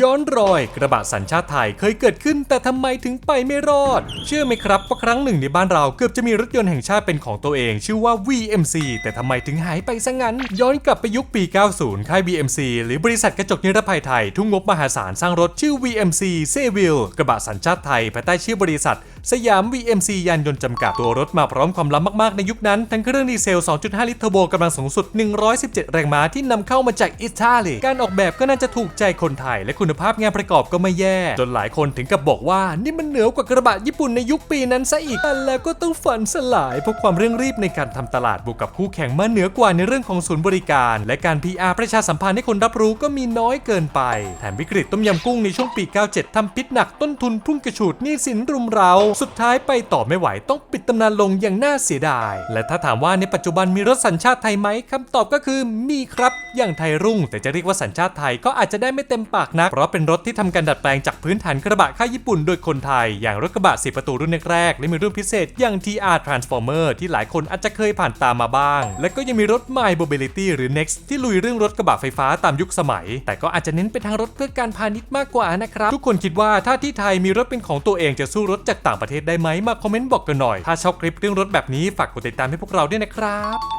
ย้อนรอยกระบะสัญชาติไทยเคยเกิดขึ้น แต่ทำไมถึงไปไม่รอด เชื่อไหมครับว่าครั้งหนึ่งในบ้านเราเกือบจะมีรถยนต์แห่งชาติเป็นของตัวเอง ชื่อว่า VMC แต่ทำไมถึงหายไปซะงั้น ย้อนกลับไปยุคปี 90 ค่าย VMC หรือบริษัทกระจกนิรภัยไทย ทุ่งงบมหาศาลสร้างรถชื่อ VMC s e v i l กระบะสัญชาติไทยภายใต้ชื่อบริษัทสยาม VMC ยานยนต์จำกัดตัวรถมาพร้อมความล้ำมากๆ ในยุคนั้น ทั้งเครื่องดีเซล 2.5 ลิตรเทอร์โบกำลังสูงสุด 117 แรงม้าที่นำเข้ามาจากอิตาลีการออกแบบก็น่าจะถูกใจคนไทยและคุณภาพงานประกอบก็ไม่แย่ จนหลายคนถึงกับบอกว่า นี่มันเหนือกว่ากระบะญี่ปุ่นในยุคปีนั้นซะอีก แต่แล้วก็ต้องฝันสลายเพราะความเร่งรีบในการทำตลาดบวกกับคู่แข่งมาเหนือกว่าในเรื่องของศูนย์บริการ และการ PR ประชาสัมพันธ์ให้คนรับรู้ก็มีน้อยเกินไป แถมวิกฤตต้มยำกุ้งในช่วงปี 97ทำพิษหนักต้นทุนพุ่งกระฉูดหนี้สินรุมเราสุดท้ายไปต่อไม่ไหวต้องปิดตำนานลงอย่างน่าเสียดาย และถ้าถามว่าในปัจจุบันมีรถสัญชาติไทยไหมคำตอบก็คือมีครับ อย่างไทยรุ่ง แต่จะเรียกว่าสัญชาติไทยก็อาจจะได้ไม่เต็มปากนัก เพราะเป็นรถที่ทำการดัดแปลงจากพื้นฐานกระบะค่ายญี่ปุ่นโดยคนไทย อย่างรถกระบะสีประตูรุ่นแรกๆและมีรุ่นพิเศษอย่าง TR Transformer ที่หลายคนอาจจะเคยผ่านตามมาบ้าง และก็ยังมีรถ My Mobility หรือ Next ที่ลุยเรื่องรถกระบะไฟฟ้าตามยุคสมัย แต่ก็อาจจะเน้นไปทางรถเพื่อการพาณิชย์มากกว่านะครับ ทุกคนคิดว่าถ้าที่ไทยมีรถเป็นของตัวเองจะสู้รถจากต่างประเทศได้ไหมมาคอมเมนต์บอกกันหน่อย ถ้าชอบคลิปเรื่องรถแบบนี้ฝากกดติดตามให้พวกเราด้วยนะครับ